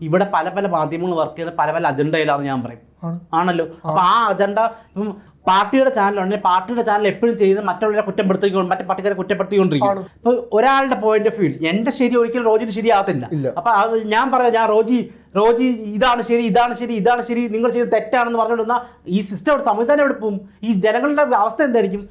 ഇവിടെ പല പല മാധ്യമങ്ങൾ വർക്ക് ചെയ്യുന്ന പല പല അജണ്ടയിലാണെന്ന് ഞാൻ പറയും. ആണല്ലോ? അപ്പൊ ആ അജണ്ട ഇപ്പം പാർട്ടിയുടെ ചാനലുണ്ടെങ്കിൽ പാർട്ടിയുടെ ചാനൽ എപ്പോഴും ചെയ്യുന്നത് മറ്റുള്ളവരെ കുറ്റപ്പെടുത്തിക്കൊണ്ട് മറ്റേ പാർട്ടിക്കാരെ കുറ്റപ്പെടുത്തിക്കൊണ്ടിരിക്കും. അപ്പോൾ ഒരാളുടെ പോയിന്റ് ഓഫ് വ്യൂ എന്റെ ശരി ഒരിക്കലും റോജിന് ശരിയാകത്തില്ല. അപ്പോൾ ഞാൻ പറയാം ഞാൻ റോജി റോജി ഇതാണ് ശരി ഇതാണ് ശരി ഇതാണ് ശരി നിങ്ങൾ ചെയ്ത് തെറ്റാണെന്ന് പറഞ്ഞുകൊണ്ടിരുന്ന ഈ സിസ്റ്റം അവിടെ സംവിധാനം എവിടെ പോകും. ഈ ജനങ്ങളുടെ അവസ്ഥ എന്തായിരിക്കും?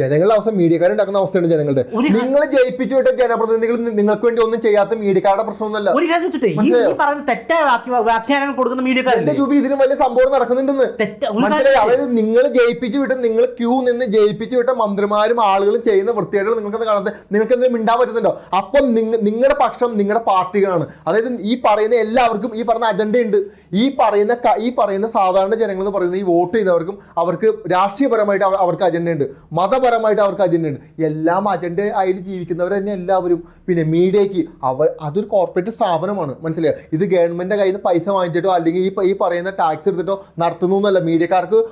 ജനങ്ങളുടെ അവസ്ഥ മീഡിയക്കാരുണ്ടാക്കുന്ന അവസ്ഥയാണ് ജനങ്ങളുടെ. നിങ്ങൾ ജയിപ്പിച്ചു വിട്ട ജനപ്രതിനിധികൾ നിങ്ങൾക്ക് വേണ്ടി ഒന്നും ചെയ്യാത്ത മീഡിയക്കാരുടെ പ്രശ്നമൊന്നുമല്ല. ഒരു കാര്യം വെച്ചിട്ടേ ഈ? പറയുന്ന തെറ്റായ വ്യാഖ്യാനങ്ങൾ വ്യാഖ്യാനം കൊടുക്കുന്ന മീഡിയക്കാരുടെ ജൂബി ഇതിന് വലിയ സംഭവം നടക്കുന്നുണ്ടെന്ന്. മനസ്സിലായി? അതായത് നിങ്ങൾ ജയിപ്പിച്ചു വിട്ട് നിങ്ങൾ ക്യൂ നിന്ന് ജയിപ്പിച്ചു വിട്ട മന്ത്രിമാരും ആളുകളും ചെയ്യുന്ന വൃത്തിയായിട്ട് നിങ്ങൾക്ക് കാണാത്ത നിങ്ങൾക്ക് എന്തെങ്കിലും മിണ്ടാൻ പറ്റുന്നുണ്ടോ? അപ്പം നിങ്ങളുടെ പക്ഷം നിങ്ങളുടെ പാർട്ടികളാണ്. അതായത് ഈ പറയുന്ന എല്ലാവർക്കും ഈ പറഞ്ഞ അജണ്ടയുണ്ട്. ഈ പറയുന്ന ഈ പറയുന്ന സാധാരണ ജനങ്ങൾ എന്ന് പറയുന്ന ഈ വോട്ട് ചെയ്യുന്നവർക്കും അവർക്ക് രാഷ്ട്രീയപരമായിട്ട് അവർക്ക് അജണ്ടയുണ്ട്. മതപരമായിട്ട് അവർക്ക് അജണ്ടയുണ്ട്. എല്ലാം അജണ്ട ആയിട്ട് ജീവിക്കുന്നവർ തന്നെ എല്ലാവരും. പിന്നെ മീഡിയയ്ക്ക് അവർ അതൊരു കോർപ്പറേറ്റ് സ്ഥാപനമാണ്. മനസ്സിലായോ? ഇത് ഗവൺമെന്റിന്റെ കയ്യിൽ നിന്ന് പൈസ വാങ്ങിച്ചിട്ടോ അല്ലെങ്കിൽ ഈ ഈ പറയുന്ന ടാക്സ് എടുത്തിട്ടോ നടത്തുന്നു എന്നല്ല. മീഡിയക്കാർക്ക്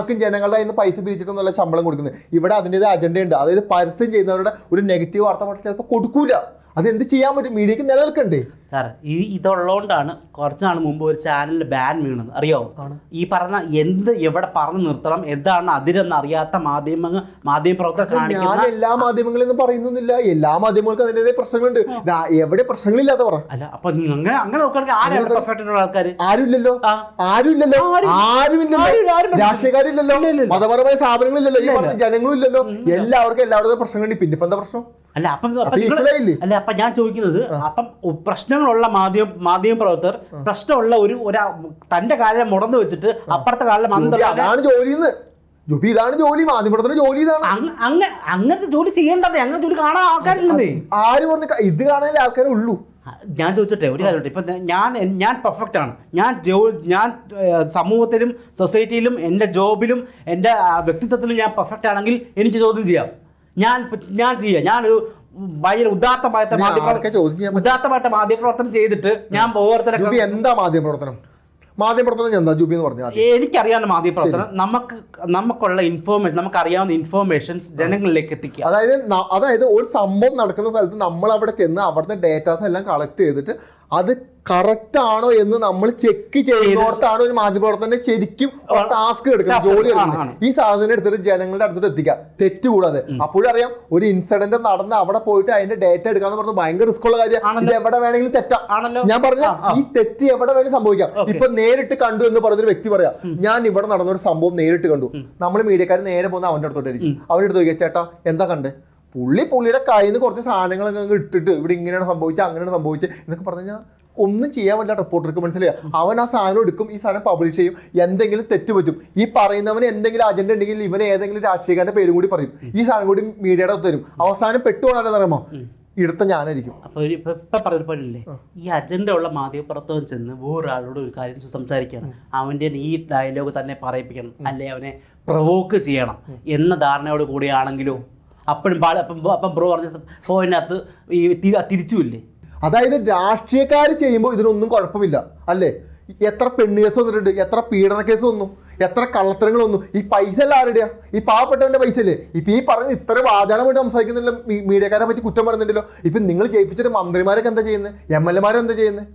ഒരാൾക്കും ജനങ്ങളുടെ കയ്യിൽ നിന്ന് പൈസ പിരിച്ചിട്ടൊന്നുമല്ല ശമ്പളം കൊടുക്കുന്നത് ഇവിടെ അതിന്റെതായ അജണ്ട ഉണ്ട്. അതായത് പരസ്യം ചെയ്യുന്നവരുടെ ഒരു നെഗറ്റീവ് വാർത്ത ചിലപ്പോൾ കൊടുക്കൂല. അത് എന്ത് ചെയ്യാൻ പറ്റും? മീഡിയക്ക് നിലനിൽക്കണ്ടേ? സാർ ഈ ഇതുള്ളതുകൊണ്ടാണ് കുറച്ച് നാൾ മുമ്പ് ഒരു ചാനലിൽ ബാൻ വീണത്. അറിയോ? ഈ പറഞ്ഞ എന്ത് എവിടെ പറഞ്ഞു നിർത്തണം എന്താണ് അതിരെന്ന് അറിയാത്ത മാധ്യമങ്ങൾ മാധ്യമ പ്രവർത്തകർ ഞാൻ എല്ലാ മാധ്യമങ്ങളും പറയുന്നില്ല എല്ലാ മാധ്യമങ്ങൾക്കും അതിന്റെതായ പ്രശ്നങ്ങളുണ്ട്. എവിടെ പ്രശ്നങ്ങളില്ലാത്ത പറ. അല്ല അപ്പൊ അങ്ങനെ അങ്ങനെ നോക്കുകയാണെങ്കിൽ ആൾക്കാർ ആരുമില്ലല്ലോ. ആരുമില്ലല്ലോ. ആരും- ആരുമില്ലല്ലോ. ആരും- ആരും രാഷ്ട്രീയക്കാരില്ലല്ലോ. മതപരമായ സ്ഥാപനങ്ങളില്ലല്ലോ. ഈ പറഞ്ഞ ജനങ്ങളും ഇല്ലല്ലോ എല്ലാവർക്കും എല്ലാവരുടെയും പ്രശ്നങ്ങളുണ്ട്. പിന്നെ ഇപ്പൊ എന്താ പ്രശ്നം? അല്ല അപ്പം അല്ല അപ്പം ഞാൻ ചോദിക്കുന്നത് അപ്പം പ്രശ്നങ്ങളുള്ള മാധ്യമ മാധ്യമ പ്രവർത്തകർ പ്രശ്നമുള്ള ഒരു ഒരാ തന്റെ കാലം മുടന്നു വെച്ചിട്ട് അപ്പുറത്തെ കാലം അതാണ് ജോലി ജോബി ഇതാണ് ജോലി മാധ്യമത്തിന്റെ ജോലി ഇതാണ്. അങ്ങ അങ്ങനത്തെ ജോലി ചെയ്യേണ്ടത് അങ്ങനെ ജോലി കാണാൻ ആൾക്കാരില്ലേ ആര് പറഞ്ഞ ഇത് കാണാനേ ആൾക്കാരെ ഉള്ളൂ. ഞാൻ ചോദിച്ചോട്ടെ ഒരു കാര്യം ഇപ്പം ഞാൻ ഞാൻ പെർഫെക്റ്റ് ആണ്. ഞാൻ ജോ ഞാൻ സമൂഹത്തിലും സൊസൈറ്റിയിലും എന്റെ ജോബിലും എന്റെ വ്യക്തിത്വത്തിലും ഞാൻ പെർഫെക്റ്റ് ആണെങ്കിൽ എനിക്ക് ചോദ്യം ചെയ്യാം. ഞാൻ ഞാൻ ചെയ്യാം. ഞാനൊരു ഭയങ്കര ഉദാത്തമായിട്ട്? ഉദാത്തമായിട്ട് മാധ്യമപ്രവർത്തനം ചെയ്തിട്ട് ഞാൻ ഓരോരുത്തരെ എന്താ മാധ്യമപ്രവർത്തനം? മാധ്യമപ്രവർത്തനം മാധ്യമ പ്രവർത്തനം എന്താ ജൂബി എന്ന് പറഞ്ഞാൽ എനിക്കറിയാവുന്ന മാധ്യമപ്രവർത്തനം നമുക്ക് നമുക്കുള്ള ഇൻഫോർമേഷൻ നമുക്ക് അറിയാവുന്ന ഇൻഫോർമേഷൻസ് ജനങ്ങളിലേക്ക് എത്തിക്കുക. അതായത് അതായത് ഒരു സംഭവം നടക്കുന്ന സ്ഥലത്ത് നമ്മൾ അവിടെ ചെന്ന് അവിടുത്തെ ഡേറ്റാസ് എല്ലാം കളക്ട് ചെയ്തിട്ട് അത് കറക്റ്റ് ആണോ എന്ന് നമ്മൾ ചെക്ക് ചെയ്യുന്നോട്ടാണ് ഒരു മാധ്യമപ്രവർത്തനം ശരിക്കും ടാസ്ക് എടുക്കുന്നത് ജോലി എടുക്കുന്നത്. ഈ സാധനം എടുത്തിട്ട് ജനങ്ങളുടെ അടുത്തോട്ട് എത്തിക്കുക. തെറ്റ് കൂടാതെ അപ്പോഴും അറിയാം ഒരു ഇൻസിഡന്റ് നടന്ന് അവിടെ പോയിട്ട് അതിന്റെ ഡേറ്റ എടുക്കാന്ന് പറഞ്ഞത് ഭയങ്കര റിസ്ക് ഉള്ള കാര്യം. ഇത് എവിടെ വേണമെങ്കിലും തെറ്റാം. ആണല്ലോ. ഞാൻ പറഞ്ഞ. ഈ തെറ്റ് എവിടെ വേണമെങ്കിലും സംഭവിക്കാം. ഇപ്പൊ നേരിട്ട് കണ്ടു എന്ന് പറഞ്ഞൊരു വ്യക്തി പറയാം ഞാൻ ഇവിടെ നടന്ന ഒരു സംഭവം നേരിട്ട് കണ്ടു. നമ്മൾ മീഡിയക്കാർ നേരെ പോകുന്ന അവന്റെ അടുത്തോട്ടായിരിക്കും അവന്റെ അടുത്ത് ചോദിക്കുക ചേട്ടാ എന്താ കണ്ടേ? പുള്ളി പുള്ളിയുടെ കയ്യിൽ നിന്ന് കുറച്ച് സാധനങ്ങളൊക്കെ അങ്ങ് ഇട്ടിട്ട് ഇവിടെ ഇങ്ങനെയാണ് സംഭവിച്ചത് അങ്ങനെയാണ് സംഭവിച്ചത് എന്നൊക്കെ പറഞ്ഞു കഴിഞ്ഞാൽ ഒന്നും ചെയ്യാൻ പറ്റില്ല റിപ്പോർട്ടർക്ക് മനസ്സിലായി? അവൻ ആ സാധനം എടുക്കും ഈ സാധനം പബ്ലിഷ് ചെയ്യും എന്തെങ്കിലും തെറ്റ് പറ്റും. ഈ പറയുന്നവന് എന്തെങ്കിലും അജണ്ട ഉണ്ടെങ്കിൽ ഇവൻ ഏതെങ്കിലും രാഷ്ട്രീയക്കാരന്റെ പേരും കൂടി പറയും. ഈ സാധനം കൂടി മീഡിയയുടെ തരും അവസാനം പെട്ടുപോകാനെന്ന് പറയുമോ ഇടുത്ത ഞാനായിരിക്കും. അപ്പൊ ഒരു ഇപ്പൊ പറഞ്ഞ പോലില്ലേ ഈ അജണ്ട ഉള്ള മാധ്യമപ്രവർത്തകൻ ചെന്ന് വേറൊരാളോട് ഒരു കാര്യം സംസാരിക്കണം അവന്റെ ഈ ഡയലോഗ് തന്നെ പറയിപ്പിക്കണം. അല്ലെ അവനെ പ്രവോക്ക് ചെയ്യണം. എന്ന ധാരണയോട് കൂടിയാണെങ്കിലോ അപ്പോഴും പാള- അപ്പം ബ്രോ പറഞ്ഞ പോയിനകത്ത് ഈ തിരിച്ചുമില്ലേ? അതായത് രാഷ്ട്രീയക്കാർ ചെയ്യുമ്പോൾ ഇതിനൊന്നും കുഴപ്പമില്ല അല്ലേ? എത്ര പെണ്ണ് കേസ് വന്നിട്ടുണ്ട് എത്ര പീഡന കേസ് വന്നു എത്ര കള്ളത്തരങ്ങൾ വന്നു ഈ പൈസ എല്ലാം ആരുടെയാ? ഈ പാവപ്പെട്ടവന്റെ പൈസ അല്ലേ ഇപ്പൊ ഈ പറഞ്ഞ ഇത്ര വാചാലമായിട്ട് സംസാരിക്കുന്നില്ല മീഡിയക്കാരെ പറ്റി കുറ്റം പറയുന്നുണ്ടല്ലോ ഇപ്പൊ നിങ്ങൾ ജയിപ്പിച്ചിട്ട് മന്ത്രിമാരൊക്കെ എന്താ ചെയ്യുന്നത് എം എൽ എമാരെന്താ ചെയ്യുന്നത്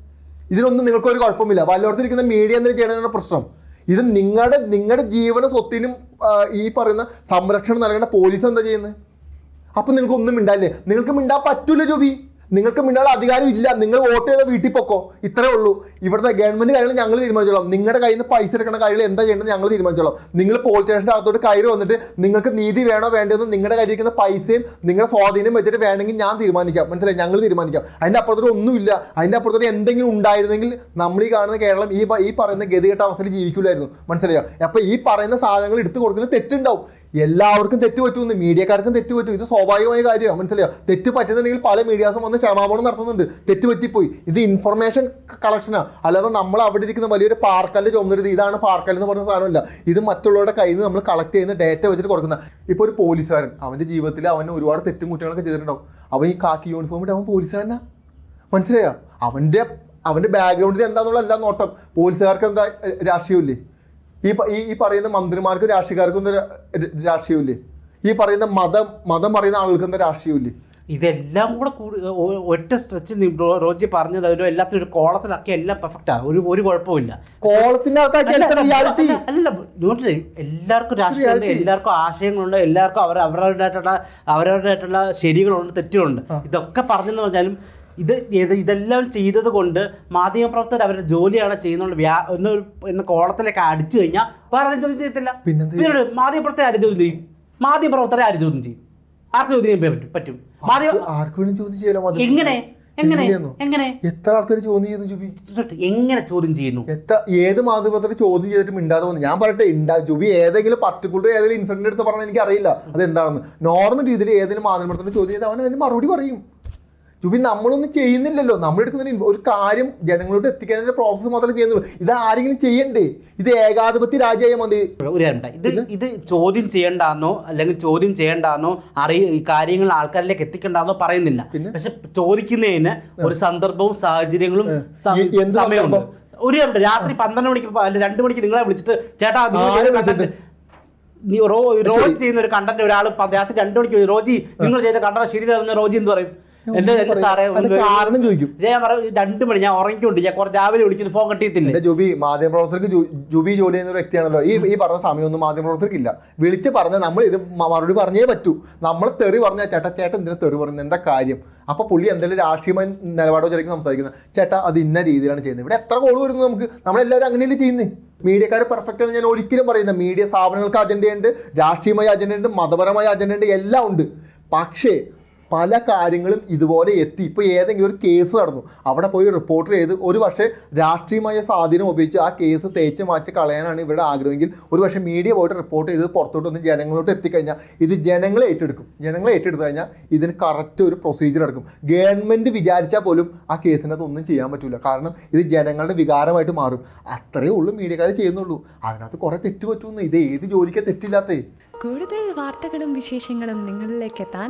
ഇതിനൊന്നും നിങ്ങൾക്ക് ഒരു കുഴപ്പമില്ല. വല്ലയിടത്തിരിക്കുന്ന മീഡിയ എന്തിനു ചെയ്യണതാണ് പ്രശ്നം. ഇത് നിങ്ങളുടെ നിങ്ങളുടെ ജീവന സ്വത്തിനും ഈ പറയുന്ന സംരക്ഷണം നൽകേണ്ട പോലീസ് എന്താ ചെയ്യുന്നത് അപ്പൊ നിങ്ങൾക്ക് ഒന്നും മിണ്ടാല്ലേ നിങ്ങൾക്ക് മിണ്ടാൻ പറ്റൂല ജോബി. നിങ്ങൾക്ക് മിണ്ടാൻ അധികാരം ഇല്ല. നിങ്ങൾ വോട്ട് ചെയ്ത വീട്ടിൽ പൊക്കോ. ഇത്രേ ഉള്ളൂ. ഇവിടുത്തെ ഗവൺമെന്റ് കാര്യങ്ങൾ ഞങ്ങൾ തീരുമാനിച്ചോളാം. നിങ്ങളുടെ കയ്യിൽ നിന്ന് പൈസ എടുക്കുന്ന കാര്യങ്ങൾ എന്താ ചെയ്യേണ്ടത് ഞങ്ങൾ തീരുമാനിച്ചോളാം. നിങ്ങൾ പോലീസ് സ്റ്റേഷന്റെ അകത്തോട്ട് കയറി വന്നിട്ട് നിങ്ങൾക്ക് നീതി വേണോ വേണ്ടതെന്ന് നിങ്ങളുടെ കയ്യിൽ ഇരിക്കുന്ന പൈസയും നിങ്ങളുടെ സ്വാധീനം വെച്ചിട്ട് വേണമെങ്കിൽ ഞാൻ തീരുമാനിക്കാം. മനസ്സിലായി? ഞങ്ങൾ തീരുമാനിക്കാം. അതിന്റെ അപ്പുറത്തോട്ട് ഒന്നുമില്ല. അതിന്റെ അപ്പുറത്തോട്ട് എന്തെങ്കിലും ഉണ്ടായിരുന്നെങ്കിൽ നമ്മൾ ഈ കാണുന്ന കേരളം ഈ ഈ പറയുന്ന ഗതികെട്ട അവസ്ഥയിൽ ജീവിക്കില്ലായിരുന്നു മനസ്സിലായോ? അപ്പൊ ഈ പറയുന്ന സാധനങ്ങൾ എടുത്തു കൊടുക്കുന്നത് തെറ്റുണ്ടാവും. എല്ലാവർക്കും തെറ്റ് പറ്റുമെന്ന് മീഡിയക്കാർക്കും തെറ്റ് പറ്റും. ഇത് സ്വാഭാവികമായ കാര്യമാണ് മനസ്സിലായോ? തെറ്റ് പറ്റുന്നുണ്ടെങ്കിൽ പല മീഡിയാസും വന്ന് ക്ഷമാപണം നടത്തുന്നുണ്ട്. തെറ്റ് പറ്റിപ്പോയി. ഇത് ഇൻഫർമേഷൻ കളക്ഷനാണ് അല്ലാതെ നമ്മൾ അവിടെ ഇരിക്കുന്ന വലിയൊരു പാർക്കല്ല് ചുമന്നിരുത് ഇതാണ് പാർക്കൽ എന്ന് പറഞ്ഞ സാധനമല്ല. ഇത് മറ്റുള്ളവരുടെ കയ്യിൽ നിന്ന് നമ്മൾ കളക്ട് ചെയ്യുന്ന ഡേറ്റ വെച്ചിട്ട് കൊടുക്കുന്ന ഇപ്പോൾ ഒരു പോലീസുകാരൻ അവന്റെ ജീവിതത്തിൽ അവന് ഒരുപാട് തെറ്റും കുറ്റങ്ങളൊക്കെ ചെയ്തിട്ടുണ്ടാവും. അവൻ ഈ കാക്കി യൂണിഫോം ഇട്ട് അവൻ പോലീസുകാരനാ? മനസ്സിലായോ? അവന്റെ അവന്റെ ബാക്ക്ഗ്രൗണ്ടിൽ എന്താണെന്നുള്ള എല്ലാം നോട്ടം. പോലീസുകാർക്ക് എന്താ രാഷ്ട്രീയമില്ലേ? ഈ ഈ പറയുന്ന മന്ത്രിമാർക്കും രാഷ്ട്രീയക്കാർക്കും രാഷ്ട്രീയമില്ലേ ഈ പറയുന്ന മതം മതം പറയുന്ന ആളുകൾക്ക് രാഷ്ട്രീയമില്ലേ ഇതെല്ലാം കൂടെ കൂടി ഒറ്റ സ്ട്രെച്ചിൽ റോജി പറഞ്ഞത് ഒരു എല്ലാത്തിനും ഒരു കോളത്തിലാക്കി എല്ലാം പെർഫെക്റ്റാ ഒരു ഒരു കുഴപ്പമില്ല കോളത്തിന്റെ അകത്താക്കി അല്ല, റിയാലിറ്റി അല്ല, അല്ല, നോട്ടില്ലേ എല്ലാവർക്കും രാഷ്ട്രീയമുണ്ട്. എല്ലാവർക്കും ആശയങ്ങളുണ്ട് എല്ലാവർക്കും അവർ അവരവരുടേതായിട്ടുള്ള അവരവരുടേതായിട്ടുള്ള ശരികളുണ്ട് തെറ്റുകളുണ്ട്. ഇതൊക്കെ പറഞ്ഞെന്ന് പറഞ്ഞാലും ഇത് ഇത് ഇതെല്ലാം ചെയ്തത് കൊണ്ട് മാധ്യമപ്രവർത്തകർ അവരുടെ ജോലിയാണ് ചെയ്യുന്നത് വ്യാ ഒന്ന് എന്ന കോളത്തിലേക്ക് അടിച്ചു കഴിഞ്ഞാൽ വേറെ ആരും ചോദ്യം ചെയ്യത്തില്ല. പിന്നെ മാധ്യമപ്രവർത്തകർ ആര് ചോദ്യം ചെയ്യും? മാധ്യമപ്രവർത്തകരെ ആര് ചോദ്യം ചെയ്യും? ആർക്ക് ചോദ്യം ചെയ്യാൻ പറ്റും? പറ്റും. മാധ്യമ ആർക്കും വേണ്ടി ചോദ്യം ചെയ്യാലോ എങ്ങനെ? എങ്ങനെ? എങ്ങനെ? എത്ര ആൾക്കാർ ചോദ്യം ജുബി? എങ്ങനെ ചോദ്യം ചെയ്യുന്നു? എത്ര ഏത് മാധ്യമത്തിന് ചോദ്യം ചെയ്തിട്ട് മിണ്ടാതെ വന്നു? ഞാൻ പറയട്ടെ ഉണ്ടാ ജുബി ഏതെങ്കിലും പർട്ടിക്കുലർ ഏതെങ്കിലും ഇൻസിഡന്റ് എടുത്ത് പറഞ്ഞാൽ എനിക്ക് അറിയില്ല അത് എന്താണെന്ന് നോർമൽ രീതിയിൽ ഏതെങ്കിലും മാധ്യമത്തിന് ചോദ്യം ചെയ്താൽ അവൻ അതിന് മറുപടി പറയും. ജുബി നമ്മളൊന്നും ചെയ്യുന്നില്ലല്ലോ. നമ്മൾ എടുക്കുന്ന ഒരു കാര്യം ജനങ്ങളോട് എത്തിക്കാനുള്ള പ്രോസസ്സ് മാത്രമേ ചെയ്യുന്നുള്ളൂ. ഇത് ആരെങ്കിലും ചെയ്യണ്ടേ? ഇത് ഏകാധിപത്യ രാജ്യമായി മതി. ഒരു കാര്യം ഇത് ഇത് ചോദ്യം ചെയ്യണ്ടാന്നോ അല്ലെങ്കിൽ ചോദ്യം ചെയ്യണ്ടാന്നോ അറിയ കാര്യങ്ങൾ ആൾക്കാരിലേക്ക് എത്തിക്കണ്ടെന്നോ പറയുന്നില്ല. പിന്നെ? പക്ഷെ ചോദിക്കുന്നതിന് ഒരു സന്ദർഭവും സാഹചര്യങ്ങളും സമയമുണ്ട്. ഒരു രാത്രി പന്ത്രണ്ട് മണിക്ക് രണ്ടു മണിക്ക് നിങ്ങളെ വിളിച്ചിട്ട് ചേട്ടാ നീ റോ റോജി ചെയ്യുന്ന ഒരു കണ്ടന്റ് ഒരാൾ രാത്രി രണ്ടു മണിക്ക് റോജി നിങ്ങൾ ചെയ്ത കണ്ടന്റ് ശരിയാകുന്ന റോജി എന്ന് പറയും? എന്റെ എന്റെ സാറേ കാരണം ചോദിക്കും. ഞാൻ പറയും രണ്ട് മണി ഞാൻ ഉറങ്ങിക്കൊണ്ട് ഞാൻ കുറച്ച് രാവിലെ വിളിക്കുന്നു ഫോൺ കട്ടിയത്തില്ലേ എന്റെ ജുബി മാധ്യമപ്രവർത്തകർക്ക് ജു- ജുബി ജോലി ചെയ്യുന്ന ഒരു വ്യക്തിയാണല്ലോ. ഈ ഈ പറഞ്ഞ സമയമൊന്നും മാധ്യമപ്രവർത്തകർക്ക് ഇല്ല വിളിച്ച് പറഞ്ഞാൽ നമ്മൾ ഇത് മ- മറുപടി പറഞ്ഞേ പറ്റൂ. നമ്മൾ തെറി പറഞ്ഞ ചേട്ടാ ചേട്ടൻ എന്തിനാ തെറി പറഞ്ഞു. എന്താ കാര്യം? അപ്പൊ പുള്ളി എന്തെങ്കിലും രാഷ്ട്രീയമായ നിലപാടോ ചെറിയ സംസാരിക്കുന്നത് ചേട്ടാ അത് ഇന്ന രീതിയിലാണ് ചെയ്യുന്നത്. ഇവിടെ എത്ര കോൾ വരുന്നു നമുക്ക്? നമ്മളെല്ലാവരും അങ്ങനെയല്ലേ ചെയ്യുന്നത് മീഡിയക്കാർ പെർഫെക്റ്റ് ആണ്. ഞാൻ ഒരിക്കലും പറയുന്നത് മീഡിയ സ്ഥാപനങ്ങൾക്ക് അജണ്ടയുണ്ട് രാഷ്ട്രീയമായ അജണ്ടയുണ്ട് മതപരമായ അജണ്ടയുണ്ട് എല്ലാം ഉണ്ട്. പക്ഷേ പല കാര്യങ്ങളും ഇതുപോലെ എത്തി. ഇപ്പോൾ ഏതെങ്കിലും ഒരു കേസ് നടന്നു. അവിടെ പോയി റിപ്പോർട്ട് ചെയ്ത് ഒരു പക്ഷേ രാഷ്ട്രീയമായ സ്വാധീനം ഉപയോഗിച്ച് ആ കേസ് തേച്ച് മാച്ച് കളയാനാണ് ഇവരുടെ ആഗ്രഹമെങ്കിൽ ഒരു പക്ഷേ മീഡിയ പോയിട്ട് റിപ്പോർട്ട് ചെയ്ത് പുറത്തോട്ട് വന്ന് ജനങ്ങളോട്ട് എത്തിക്കഴിഞ്ഞാൽ ഇത് ജനങ്ങളെ ഏറ്റെടുക്കും. ജനങ്ങളെ ഏറ്റെടുത്ത് കഴിഞ്ഞാൽ ഇതിന് കറക്റ്റ് ഒരു പ്രൊസീജിയർ എടുക്കും ഗവൺമെന്റ് വിചാരിച്ചാൽ പോലും ആ കേസിനകത്ത് ഒന്നും ചെയ്യാൻ പറ്റില്ല കാരണം ഇത് ജനങ്ങളുടെ വികാരമായിട്ട് മാറും. അത്രയേ ഉള്ളൂ മീഡിയക്കാർ ചെയ്യുന്നുള്ളൂ. അതിനകത്ത് കുറേ തെറ്റ് പറ്റുമെന്ന്. ഇത് ഏത് ജോലിക്കാ തെറ്റില്ലാത്തേ കൂടുതൽ വാർത്തകളും വിശേഷങ്ങളും നിങ്ങളിലേക്ക് എത്താൻ